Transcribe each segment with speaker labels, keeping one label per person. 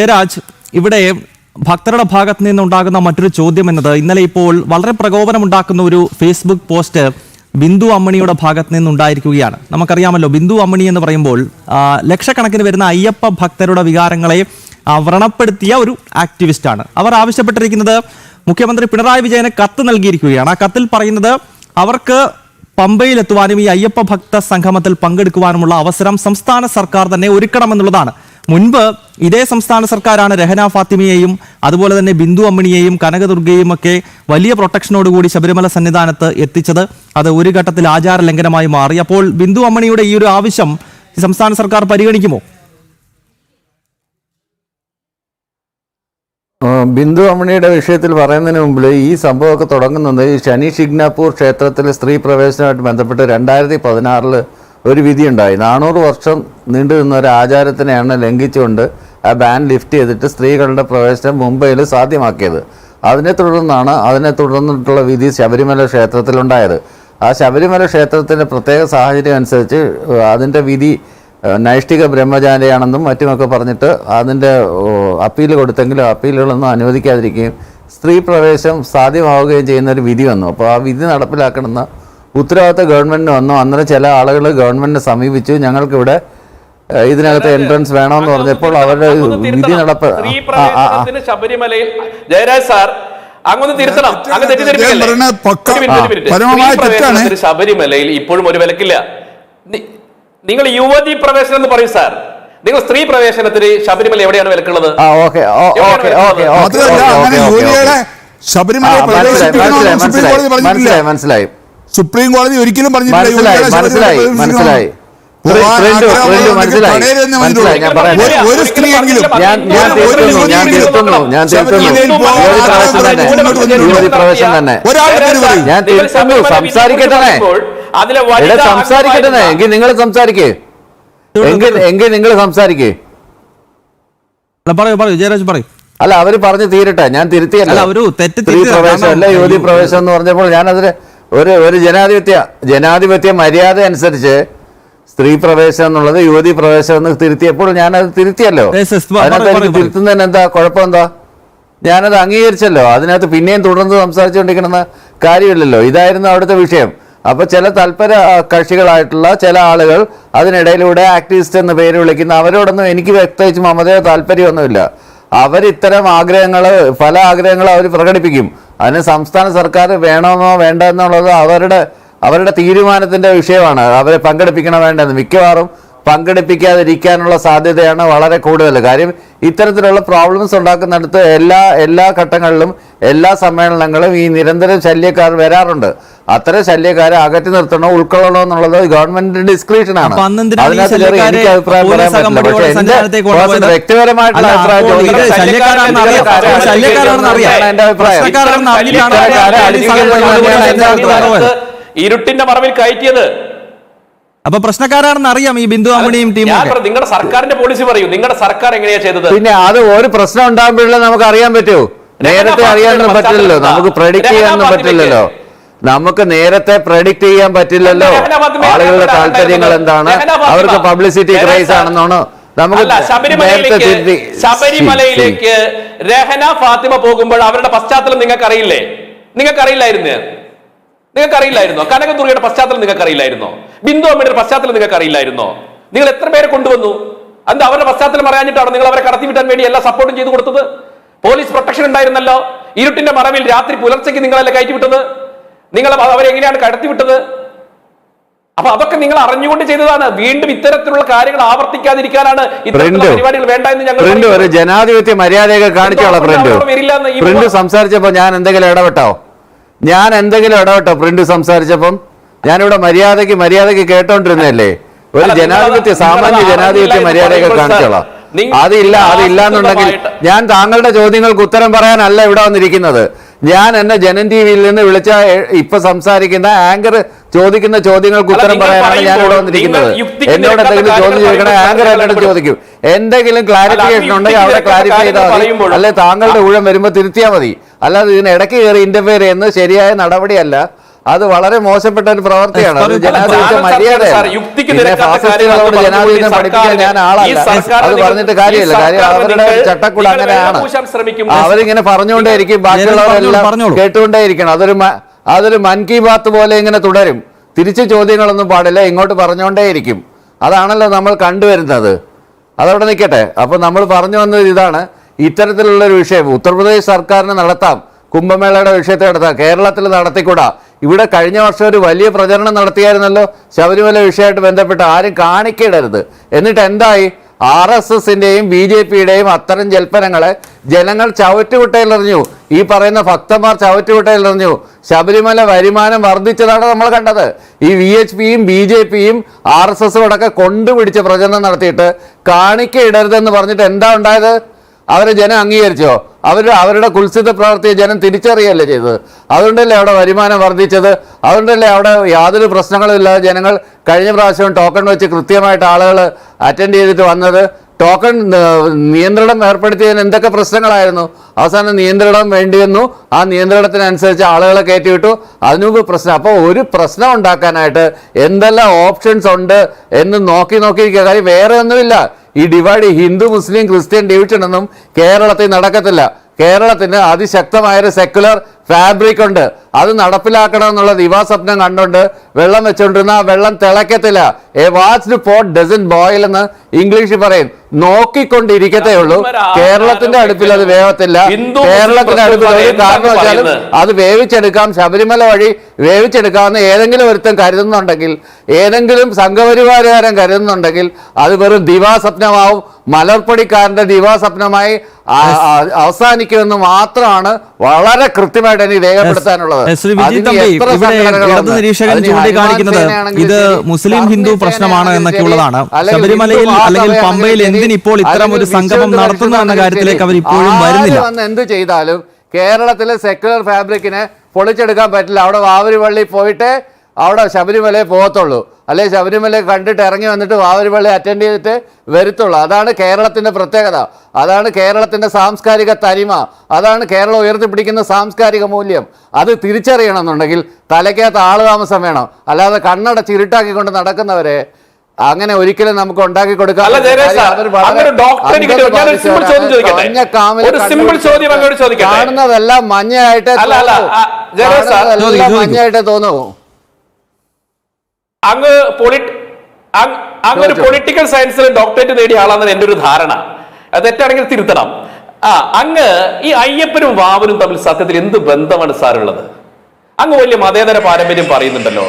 Speaker 1: ജയരാജ് ഇവിടെ ഭക്തരുടെ ഭാഗത്ത് നിന്നുണ്ടാകുന്ന മറ്റൊരു ചോദ്യം എന്നത് ഇന്നലെ ഇപ്പോൾ വളരെ പ്രകോപനമുണ്ടാക്കുന്ന ഒരു ഫേസ്ബുക്ക് പോസ്റ്റ് ബിന്ദു അമ്മണിയുടെ ഭാഗത്ത് നിന്നുണ്ടായിരിക്കുകയാണ്. നമുക്കറിയാമല്ലോ ബിന്ദു അമ്മണി എന്ന് പറയുമ്പോൾ ലക്ഷക്കണക്കിന് വരുന്ന അയ്യപ്പ ഭക്തരുടെ വികാരങ്ങളെ വ്രണപ്പെടുത്തിയ ഒരു ആക്ടിവിസ്റ്റാണ് അവർ ആവശ്യപ്പെട്ടിരിക്കുന്നത് മുഖ്യമന്ത്രി പിണറായി വിജയന് കത്ത് നൽകിയിരിക്കുകയാണ്. ആ കത്തിൽ പറയുന്നത് അവർക്ക് പമ്പയിലെത്തുവാനും ഈ അയ്യപ്പ ഭക്ത സംഗമത്തിൽ പങ്കെടുക്കുവാനുമുള്ള അവസരം സംസ്ഥാന സർക്കാർ തന്നെ ഒരുക്കണമെന്നുള്ളതാണ്. മുൻപ് ഇതേ സംസ്ഥാന സർക്കാരാണ് രഹന ഫാത്തിമയെയും അതുപോലെ തന്നെ ബിന്ദു അമ്മിണിയെയും കനകദുർഗയെയും ഒക്കെ വലിയ പ്രൊട്ടക്ഷനോടുകൂടി ശബരിമല സന്നിധാനത്ത് എത്തിച്ചത് അത് ഒരു ഘട്ടത്തിൽ ആചാര ലംഘനമായി മാറി. അപ്പോൾ ബിന്ദു അമ്മിണിയുടെ ഈ ഒരു ആവശ്യം സംസ്ഥാന സർക്കാർ പരിഗണിക്കുമോ?
Speaker 2: ബിന്ദു അമ്മണിയുടെ വിഷയത്തിൽ പറയുന്നതിന് മുമ്പിൽ ഈ സംഭവമൊക്കെ തുടങ്ങുന്നത് ശനി ഷിഗ്നാപൂർ ക്ഷേത്രത്തിലെ സ്ത്രീ പ്രവേശനമായിട്ട് ബന്ധപ്പെട്ട് രണ്ടായിരത്തി പതിനാറിൽ ഒരു വിധിയുണ്ടായി. നാനൂറ് വർഷം നീണ്ടു നിന്ന ഒരു ആചാരത്തിനെയാണ് ലംഘിച്ചുകൊണ്ട് ആ ബാൻ ലിഫ്റ്റ് ചെയ്തിട്ട് സ്ത്രീകളുടെ പ്രവേശനം മുംബൈയിൽ സാധ്യമാക്കിയത്. അതിനെ തുടർന്നാണ് അതിനെ തുടർന്നിട്ടുള്ള വിധി ശബരിമല ക്ഷേത്രത്തിലുണ്ടായത്. ആ ശബരിമല ക്ഷേത്രത്തിന്റെ പ്രത്യേക സാഹചര്യം അനുസരിച്ച് അതിന്റെ വിധി നൈഷ്ഠിക ബ്രഹ്മചാരിയാണെന്നും മറ്റുമൊക്കെ പറഞ്ഞിട്ട് അതിന്റെ അപ്പീൽ കൊടുത്തെങ്കിലും അപ്പീലുകളൊന്നും അനുവദിക്കാതിരിക്കുകയും സ്ത്രീ പ്രവേശം സാധ്യമാവുകയും ചെയ്യുന്ന ഒരു വിധി വന്നു. അപ്പോൾ ആ വിധി നടപ്പിലാക്കണമെന്ന ഉത്തരവാദിത്ത ഗവൺമെന്റിന് വന്നു. അന്നേരം ചില ആളുകൾ ഗവൺമെന്റിനെ സമീപിച്ചു. ഞങ്ങൾക്കിവിടെ ഇതിനകത്ത് എൻട്രൻസ് വേണമെന്ന് പറഞ്ഞപ്പോൾ അവരുടെ വിധി. നടപ്പ്
Speaker 3: ശബരിമലയിൽ ജയരാജ് സാർ തിരുത്തണം. ശബരിമലയിൽ ഇപ്പോഴും ഒരു വിലക്കില്ല. നിങ്ങൾ യുവതി പ്രവേശനം എന്ന് പറയും സാർ. നിങ്ങൾ സ്ത്രീ പ്രവേശനത്തിന് ശബരിമല എവിടെയാണ് വിലക്കുള്ളത്?
Speaker 4: ശബരിമല
Speaker 2: മനസ്സിലായി മനസ്സിലായി.
Speaker 4: സുപ്രീം കോടതി ഒരിക്കലും പറഞ്ഞിട്ടില്ല.
Speaker 2: ഞാൻ
Speaker 4: ഒരു- സ്ത്രീയെങ്കിലും
Speaker 2: ഞാൻ ഞാൻ ഞാൻ ഞാൻ. ഞാൻ സംസാരിക്കട്ടെ എങ്കിൽ നിങ്ങൾ സംസാരിക്കേ. എങ്കിൽ എങ്കിൽ നിങ്ങൾ സംസാരിക്കേ.
Speaker 1: അല്ല, പറയൂ പറയൂ ജയരാജ് പറയൂ.
Speaker 2: അല്ല അവർ പറഞ്ഞു തീരട്ടെ. ഞാൻ തിരുത്തിയല്ല.
Speaker 1: അല്ല, ഒരു തെറ്റ്
Speaker 2: സ്ത്രീ
Speaker 1: തിരുത്തി
Speaker 2: പ്രവേശം അല്ല യുവതി
Speaker 1: പ്രവേശനം
Speaker 2: പ്രവേശം എന്ന് പറഞ്ഞപ്പോൾ ഞാനതിന് ഒരു ഒരു ജനാധിപത്യ ജനാധിപത്യ മര്യാദ അനുസരിച്ച് സ്ത്രീ പ്രവേശനം എന്നുള്ളത് യുവതി പ്രവേശനം എന്ന് തിരുത്തിയപ്പോൾ ഞാനത് തിരുത്തിയല്ലോ. അതിനകത്ത് എനിക്ക് തിരുത്തുന്നതിന് എന്താ കുഴപ്പം എന്താ? ഞാനത് അംഗീകരിച്ചല്ലോ. അതിനകത്ത് പിന്നെയും തുടർന്ന് സംസാരിച്ചുകൊണ്ടിരിക്കണമെന്ന കാര്യമില്ലല്ലോ. ഇതായിരുന്നു അവിടുത്തെ വിഷയം. അപ്പൊ ചില തൽപര കക്ഷികളായിട്ടുള്ള ചില ആളുകൾ അതിനിടയിലൂടെ ആക്ടിവിസ്റ്റ് എന്ന് പേര് വിളിക്കുന്ന അവരോടൊന്നും എനിക്ക് പ്രത്യേകിച്ച് മമതയോ താല്പര്യമൊന്നുമില്ല അവരിത്തരം ഇത്തരം ആഗ്രഹങ്ങൾ പല ആഗ്രഹങ്ങളും അവർ പ്രകടിപ്പിക്കും. അതിന് സംസ്ഥാന സർക്കാർ വേണമെന്നോ വേണ്ട എന്നുള്ളത് അവരുടെ അവരുടെ തീരുമാനത്തിന്റെ വിഷയമാണ്. അവരെ പങ്കെടുപ്പിക്കണോ വേണ്ടെന്ന് മിക്കവാറും പങ്കെടുപ്പിക്കാതിരിക്കാനുള്ള സാധ്യതയാണ് വളരെ കൂടുതൽ. കാര്യം ഇത്തരത്തിലുള്ള പ്രോബ്ലംസ് ഉണ്ടാക്കുന്നിടത്ത് എല്ലാ എല്ലാ ഘട്ടങ്ങളിലും എല്ലാ സമ്മേളനങ്ങളും ഈ നിരന്തര ശല്യക്കാർ വരാറുണ്ട്. അത്തരം ശല്യക്കാരെ അകറ്റി നിർത്തണോ ഉൾക്കൊള്ളണോ എന്നുള്ളത് ഗവൺമെന്റിന്റെ ഡിസ്ക്രിപ്ഷൻ ആണ്. അതിനകത്ത് എനിക്ക് അഭിപ്രായം പറയാൻ പറ്റില്ല. പക്ഷേ എന്റെ? വ്യക്തിപരമായിട്ടുള്ള അഭിപ്രായം എന്റെ. അഭിപ്രായം.
Speaker 3: ഇരുട്ടിന്റെ മറവിൽ കയറ്റിയത്
Speaker 1: അപ്പൊ പ്രശ്നക്കാരാണെന്ന് അറിയാം ഈ ബിന്ദു അമ്മണിയും ടീമും
Speaker 3: ഞാൻ നിങ്ങളുടെ സർക്കാരിന്റെ പോളിസി പറയൂ. നിങ്ങളുടെ സർക്കാർ എങ്ങനെയാ ചെയ്തത്?
Speaker 2: പിന്നെ അത് ഒരു പ്രശ്നം ഉണ്ടാകുമ്പോഴേ നമുക്ക് അറിയാൻ പറ്റൂ. നേരത്തെ അറിയാനൊന്നും പറ്റില്ലല്ലോ. നമുക്ക് പ്രെഡിക്ട് ചെയ്യാനൊന്നും പറ്റില്ലല്ലോ. നമുക്ക് നേരത്തെ പ്രെഡിക്ട് ചെയ്യാൻ പറ്റില്ലല്ലോ. ആളുകളുടെ താല്പര്യങ്ങൾ എന്താണ്? അവർക്ക് പബ്ലിസിറ്റി ക്രൈസ് ആണെന്നാണോ?
Speaker 3: ശബരിമലയിലേക്ക് ശബരിമലയിലേക്ക് രഹന ഫാത്തിമ പോകുമ്പോൾ അവരുടെ പശ്ചാത്തലം നിങ്ങൾക്ക് അറിയില്ലേ നിങ്ങൾക്ക് അറിയില്ലായിരുന്നു നിങ്ങൾക്ക് അറിയില്ലായിരുന്നോ കനകദുർഗയുടെ പശ്ചാത്തലം നിങ്ങൾക്ക് അറിയില്ലായിരുന്നോ ബിന്ദു അമ്മയുടെ പശ്ചാത്തലം നിങ്ങൾക്ക് അറിയില്ലായിരുന്നോ നിങ്ങൾ എത്ര പേരെ കൊണ്ടുവന്നു? അത് അവരുടെ പശ്ചാത്തലം അറിയാഞ്ഞിട്ടാണ് നിങ്ങൾ അവരെ കടത്തിവിട്ടാൻ വേണ്ടി എല്ലാ സപ്പോർട്ടും ചെയ്തു കൊടുത്തത്? പോലീസ് പ്രൊട്ടക്ഷൻ ഉണ്ടായിരുന്നല്ലോ. ഇരുട്ടിന്റെ മറവിൽ രാത്രി പുലർച്ചയ്ക്ക് നിങ്ങളല്ലേ കയറ്റിവിട്ടത്? നിങ്ങൾ അവരെങ്ങനെയാണ് കടത്തിവിട്ടത്? അപ്പൊ അതൊക്കെ നിങ്ങൾ അറിഞ്ഞുകൊണ്ട് ചെയ്തതാണ്. വീണ്ടും ഇത്തരത്തിലുള്ള കാര്യങ്ങൾ ആവർത്തിക്കാതിരിക്കാനാണ് ഇത്തരത്തിലുള്ള പരിപാടികൾ വേണ്ട എന്ന് ഞങ്ങൾ.
Speaker 2: ജനാധിപത്യ മര്യാദയൊക്കെ കാണിച്ചോളാം സംസാരിച്ചപ്പോ ഞാൻ എന്തെങ്കിലും ഇടപെട്ടോ? ഞാൻ എന്തെങ്കിലും ഇടപെട്ടോ? പ്രിന്റ് സംസാരിച്ചപ്പം ഞാനിവിടെ മര്യാദയ്ക്ക് മര്യാദയ്ക്ക് കേട്ടോണ്ടിരുന്നല്ലേ ഒരു ജനാധിപത്യ സാമാന്യ ജനാധിപത്യ മര്യാദയൊക്കെ കാണിച്ചോളാം. അതില്ല അതില്ല എന്നുണ്ടെങ്കിൽ ഞാൻ താങ്കളുടെ ചോദ്യങ്ങൾക്ക് ഉത്തരം പറയാനല്ല ഇവിടെ വന്നിരിക്കുന്നത്. ഞാൻ എന്നെ ജനൻ ടി വിയിൽ നിന്ന് വിളിച്ച ഇപ്പൊ സംസാരിക്കുന്ന ആങ്കർ ചോദിക്കുന്ന ചോദ്യങ്ങൾക്ക് ഉത്തരം പറയാനാണ് ഞാൻ ഇവിടെ വന്നിരിക്കുന്നത്. എന്നോട് എന്തെങ്കിലും ചോദ്യം ചോദിക്കണം ആങ്കർ എന്നോട് ചോദിക്കും. എന്തെങ്കിലും ക്ലാരിഫിക്കേഷൻ ഉണ്ടെങ്കിൽ അവിടെ ക്ലാരിഫൈ ചെയ്താൽ മതി. അല്ലെ താങ്കളുടെ ഊഴം വരുമ്പോൾ തിരുത്തിയാൽ മതി. അല്ലാതെ ഇതിന് ഇടയ്ക്ക് കയറി ഇന്റർഫിയർ ചെയ്യുന്നത് ശരിയായ നടപടിയല്ല. അത് വളരെ മോശപ്പെട്ട ഒരു പ്രവൃത്തിയാണ് അത് ജനാധിപത്യ പഠിപ്പിക്കാൻ ഞാൻ ആളല്ല. അത് പറഞ്ഞിട്ട് കാര്യമില്ല. കാര്യം അവരുടെ ചട്ടക്കുട അങ്ങനെയാണ്. അവരിങ്ങനെ പറഞ്ഞുകൊണ്ടേയിരിക്കും. ബാക്കിയുള്ളവരെല്ലാം. കേട്ടുകൊണ്ടേയിരിക്കണം. അതൊരു അതൊരു മൻ കി ബാത്ത് പോലെ ഇങ്ങനെ തുടരും. തിരിച്ച് ചോദ്യങ്ങളൊന്നും പാടില്ല. ഇങ്ങോട്ട് പറഞ്ഞുകൊണ്ടേയിരിക്കും. അതാണല്ലോ നമ്മൾ കണ്ടുവരുന്നത്. അതവിടെ നിൽക്കട്ടെ. അപ്പോൾ നമ്മൾ പറഞ്ഞു വന്നത് ഇതാണ്. ഇത്തരത്തിലുള്ള ഒരു വിഷയം ഉത്തർപ്രദേശ് സർക്കാരിന് നടത്താം. കുംഭമേളയുടെ വിഷയത്തെ നടത്താം. കേരളത്തിൽ നടത്തിക്കൂടാ. ഇവിടെ കഴിഞ്ഞ വർഷം ഒരു വലിയ പ്രചരണം നടത്തിയായിരുന്നല്ലോ. ശബരിമല വിഷയമായിട്ട് ബന്ധപ്പെട്ട് ആരും കാണിക്കിടരുത് എന്നിട്ട് എന്തായി? ആർ എസ് എസിന്റെയും ബി ജെ പിയുടെയും അത്തരം ജൽപ്പനങ്ങളെ ജനങ്ങൾ ചവറ്റുകുട്ടയിലെറിഞ്ഞു. ഈ പറയുന്ന ഭക്തന്മാർ ചവറ്റുകുട്ടയിലെറിഞ്ഞു. ശബരിമല വരുമാനം വർദ്ധിച്ചതാണ് നമ്മൾ കണ്ടത്. ഈ വി എച്ച് പിയും ബി ജെ പിയും ആർ എസ് എസും അടക്കം കൊണ്ടുപിടിച്ച് പ്രചരണം നടത്തിയിട്ട് കാണിക്കയിടരുതെന്ന് പറഞ്ഞിട്ട് എന്താ ഉണ്ടായത്? അവരെ ജനം അംഗീകരിച്ചോ? അവർ അവരുടെ കുൽസിത പ്രവർത്തിയെ ജനം തിരിച്ചറിയല്ലേ ചെയ്തത്? അതുകൊണ്ടല്ലേ അവിടെ വരുമാനം വർദ്ധിച്ചത്? അതുകൊണ്ടല്ലേ അവിടെ യാതൊരു പ്രശ്നങ്ങളും ഇല്ലാതെ ജനങ്ങൾ കഴിഞ്ഞ പ്രാവശ്യം ടോക്കൺ വെച്ച് കൃത്യമായിട്ട് ആളുകൾ അറ്റൻഡ് ചെയ്തിട്ട് വന്നത്? ടോക്കൺ നിയന്ത്രണം ഏർപ്പെടുത്തിയതിന് എന്തൊക്കെ പ്രശ്നങ്ങളായിരുന്നു? അവസാനം നിയന്ത്രണം വേണ്ടിവന്നു ആ നിയന്ത്രണത്തിനനുസരിച്ച് ആളുകളെ കയറ്റിവിട്ടു അതിനുമുമ്പ് പ്രശ്നം. അപ്പോൾ ഒരു പ്രശ്നം ഉണ്ടാക്കാനായിട്ട് എന്തെല്ലാം ഓപ്ഷൻസ് ഉണ്ട് എന്ന് നോക്കി നോക്കിയിരിക്കുക കാര്യം വേറെ ഒന്നുമില്ല. ഈ divide Hindu Muslim Christian division ഒന്നും കേരളത്തിൽ നടക്കത്തില്ല. കേരളത്തിന് അതിശക്തമായൊരു സെക്കുലർ ഫാബ്രിക് ഉണ്ട്. അത് നടപ്പിലാക്കണം എന്നുള്ള ദിവാസ്വപ്നം കണ്ടുകൊണ്ട് വെള്ളം വെച്ചുകൊണ്ടിരുന്ന ആ വെള്ളം തിളക്കത്തില്ല. A watched pot doesn't boil എന്ന് ഇംഗ്ലീഷിൽ പറയും. നോക്കിക്കൊണ്ടിരിക്കത്തേ ഉള്ളൂ. കേരളത്തിന്റെ അടുപ്പിൽ അത് വേവത്തില്ല. കേരളത്തിന്റെ അടുപ്പിൽ ഒരു കാരണം വെച്ചാലും അത് വേവിച്ചെടുക്കാം. ശബരിമല വഴി വേവിച്ചെടുക്കാമെന്ന് ഏതെങ്കിലും ഒരുത്തൻ കരുതുന്നുണ്ടെങ്കിൽ ഏതെങ്കിലും സംഘപരിവാരകാരൻ കരുതുന്നുണ്ടെങ്കിൽ അത് വെറും ദിവാസ്വപ്നമാവും മലർപ്പൊടിക്കാരന്റെ ദിവാസ്വപ്നമായി അവസാനിക്കുമെന്ന് മാത്രമാണ് വളരെ കൃത്യമായിട്ട് എനിക്ക് രേഖപ്പെടുത്താനുള്ളത്?
Speaker 1: ഇടത് നിരീക്ഷകൻ ചൂണ്ടിക്കാണിക്കുന്നത് ഇത് മുസ്ലിം ഹിന്ദു പ്രശ്നമാണ് എന്നൊക്കെ ഉള്ളതാണ് ശബരിമലയിൽ അല്ലെങ്കിൽ പമ്പയിൽ
Speaker 2: എന്തിനിപ്പോൾ
Speaker 1: എന്തിന് ഇപ്പോൾ ഇത്തരം ഒരു സംഗമം നടത്തുന്നു എന്ന കാര്യത്തിലേക്ക് അവർ ഇപ്പോഴും വരുന്നില്ല.
Speaker 2: എന്ത് ചെയ്താലും കേരളത്തിലെ സെക്യുലർ ഫാബ്രിക്കിനെ പൊളിച്ചെടുക്കാൻ പറ്റില്ല. അവിടെ വാവരി പള്ളി പോയിട്ട് അവിടെ ശബരിമലയെ പോകത്തുള്ളൂ. അല്ലെ ശബരിമല കണ്ടിട്ട് ഇറങ്ങി വന്നിട്ട് വാവരുപള്ളി അറ്റൻഡ് ചെയ്തിട്ട് വരുത്തുള്ളൂ. അതാണ് കേരളത്തിന്റെ പ്രത്യേകത. അതാണ് കേരളത്തിന്റെ സാംസ്കാരിക തനിമ. അതാണ് കേരളം ഉയർത്തിപ്പിടിക്കുന്ന സാംസ്കാരിക മൂല്യം. അത് തിരിച്ചറിയണമെന്നുണ്ടെങ്കിൽ തലയ്ക്കകത്ത് ആൾ താമസം വേണം. അല്ലാതെ കണ്ണട ചിരുട്ടാക്കിക്കൊണ്ട് നടക്കുന്നവരെ അങ്ങനെ ഒരിക്കലും നമുക്ക് ഉണ്ടാക്കി
Speaker 3: കൊടുക്കാം
Speaker 2: കാണുന്നതെല്ലാം മഞ്ഞയായിട്ട്
Speaker 3: അല്ല, അല്ല, ആ, ജയരാജ് സാർ,
Speaker 1: ചോദിക്കൂ,
Speaker 2: കാണുന്നതെല്ലാം
Speaker 1: ചോദിക്കൂ.
Speaker 2: മഞ്ഞയായിട്ട് തോന്നൂ
Speaker 3: അങ്ങ് പൊളിറ്റ് അങ്ങ് ഒരു പൊളിറ്റിക്കൽ സയൻസിൽ ഡോക്ടറേറ്റ് നേടിയ ആളാണെന്ന് എന്റെ ഒരു ധാരണ. അത് തെറ്റാണെങ്കിൽ തിരുത്തണം. ആ അങ്ങ് ഈ അയ്യപ്പനും വാവനും തമ്മിൽ സത്യത്തിൽ എന്ത് ബന്ധമാണ് സാറുള്ളത്? അങ്ങ് വലിയ മതേതര പാരമ്പര്യം പറയുന്നുണ്ടല്ലോ.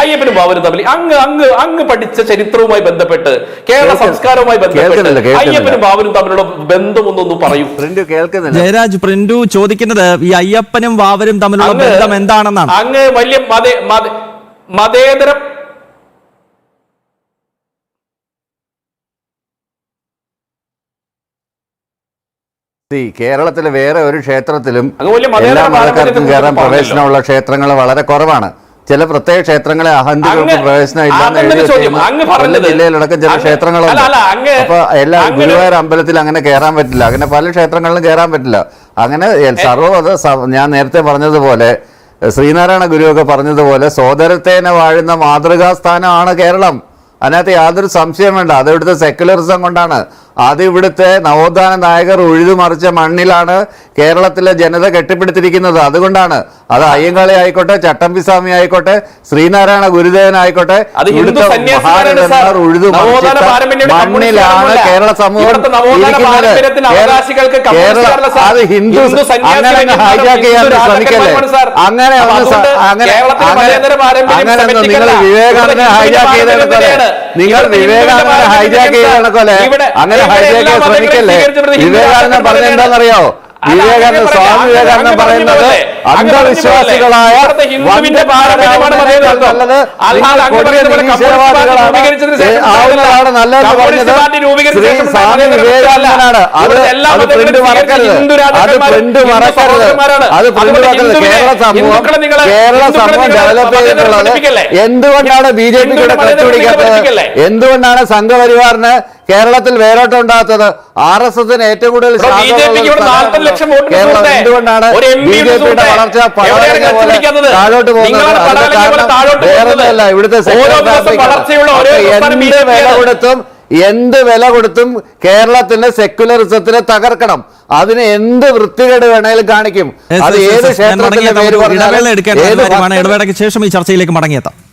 Speaker 3: അയ്യപ്പനും വാവനും തമ്മിൽ അങ്ങ് അങ്ങ് അങ്ങ് പഠിച്ച ചരിത്രവുമായി ബന്ധപ്പെട്ട് കേരള സംസ്കാരവുമായി ബന്ധപ്പെട്ട്. അയ്യപ്പനും വാവനും തമ്മിലുള്ള ബന്ധമൊന്നും പറയും.
Speaker 2: പ്രിന്റ് കേൾക്കുന്നില്ല.
Speaker 1: ജയരാജ് പ്രിന്റു ചോദിക്കുന്നത് ഈ അയ്യപ്പനും വാവനും തമ്മിലുള്ള ബന്ധം എന്താണെന്നാണ്?
Speaker 3: അങ്ങ് വലിയ മതേ മത മതേതര
Speaker 2: കേരളത്തിലെ വേറെ ഒരു ക്ഷേത്രത്തിലും എല്ലാ മതക്കാർക്കും കയറാൻ പ്രവേശനമുള്ള ക്ഷേത്രങ്ങൾ വളരെ കുറവാണ്. ചില പ്രത്യേക ക്ഷേത്രങ്ങളെ അഹന്തികൾക്ക് പ്രവേശനം ഇല്ലാന്ന് ജില്ലയിലടക്കം ചില
Speaker 3: ക്ഷേത്രങ്ങളും
Speaker 2: ക്ഷേത്രങ്ങളുണ്ട്. അപ്പൊ എല്ലാ ഗുരുവായൂർ അമ്പലത്തിൽ അങ്ങനെ കയറാൻ പറ്റില്ല. അങ്ങനെ പല ക്ഷേത്രങ്ങളിലും കയറാൻ പറ്റില്ല. അങ്ങനെ സർവത ഞാൻ നേരത്തെ പറഞ്ഞതുപോലെ ശ്രീനാരായണ ഗുരു ഒക്കെ പറഞ്ഞതുപോലെ സോദരത്തേനെ വാഴുന്ന മാതൃകാ സ്ഥാനമാണ് കേരളം. അതിനകത്ത് യാതൊരു സംശയം വേണ്ട. അതെവിടുത്തെ സെക്കുലറിസം സെക്യുലറിസം കൊണ്ടാണ്. അത് ഇവിടുത്തെ നവോത്ഥാന നായകർ ഉഴുതുമറിച്ച മണ്ണിലാണ് കേരളത്തിലെ ജനത കെട്ടിപ്പിടുത്തിരിക്കുന്നത് അതുകൊണ്ടാണ് അത് അയ്യങ്കാളി ആയിക്കോട്ടെ ചട്ടമ്പിസ്വാമി ആയിക്കോട്ടെ ശ്രീനാരായണ ഗുരുദേവൻ ആയിക്കോട്ടെ ഇവിടുത്തെ മഹാരഥന്മാർ
Speaker 3: നവോത്ഥാന
Speaker 2: ഉഴുതുമറിച്ചിട്ട മണ്ണിലാണ് കേരള സമൂഹം അത് ഹിന്ദു അങ്ങനെ ഹൈജാക്ക് ചെയ്യാൻ ശ്രമിക്കല്ലേ? അങ്ങനെ അങ്ങനെ അങ്ങനെ നിങ്ങൾ. വിവേകാനന്ദനെ ഹൈജാക്ക്
Speaker 3: ഹിന്ദുവിന്റെ
Speaker 2: നിങ്ങൾ വിവേകാനന്ദനെ ഹൈജാക്ക്
Speaker 3: ഇവിടെ
Speaker 2: അങ്ങനെ ശ്രമിക്കല്ലേ? വിവേകാനന്ദൻ പറഞ്ഞ എന്താണെന്നറിയോ വിവേകാനന്ദ സ്വാമി വിവേകാനന്ദൻ പറയുന്നത് അന്ധവിശ്വാസികളായ. നല്ലത് ആവുന്നതാണ്
Speaker 3: കമ്മ്യൂണിസ്റ്റ്
Speaker 2: പറഞ്ഞത് ശ്രീ സ്വാമി വിവേകാനന്ദനാണ് അത് പ്രിന്റ് മറക്കരുത്. അത് പ്രിന്റ് മറക്കരുത്. അത് പ്രിന്റ് മറക്കരുത്. കേരള സമൂഹം കേരള സമൂഹം ഡെവലപ്പ് ചെയ്തിട്ടുള്ളത് എന്തുകൊണ്ടാണ് ബി ജെ പി കൂടെ
Speaker 3: ഹിന്ദുവിനെ
Speaker 2: പിടിക്കാത്തത് എന്തുകൊണ്ടാണ് സംഘപരിവാറിന് കേരളത്തിൽ വേരോട്ടം ഉണ്ടാകാത്തത് ആർ എസ് എസിന് ഏറ്റവും കൂടുതൽ
Speaker 3: ഇവിടെ BJP ക്ക് ഇവിടെ 40 ലക്ഷം വോട്ട് ഉണ്ട്
Speaker 2: കേരളം എന്തുകൊണ്ടാണ് ബി ജെ പിയുടെ വളർച്ച? താഴോട്ട് പോകുന്നത് വേറൊന്നുമല്ല ഇവിടുത്തെ എന്ത് വില കൊടുത്തും എന്ത് വില കൊടുത്തും കേരളത്തിന്റെ സെക്യുലറിസത്തിനെ തകർക്കണം. അതിന് എന്ത് വൃത്തികേട് വേണേലും കാണിക്കും. അത് ഏത് ക്ഷേത്രത്തിന്റെ. പേര് പറഞ്ഞാലും
Speaker 1: ഇടവേളയ്ക്ക് ശേഷം ഈ ചർച്ചയിലേക്ക് മടങ്ങിയെത്താം.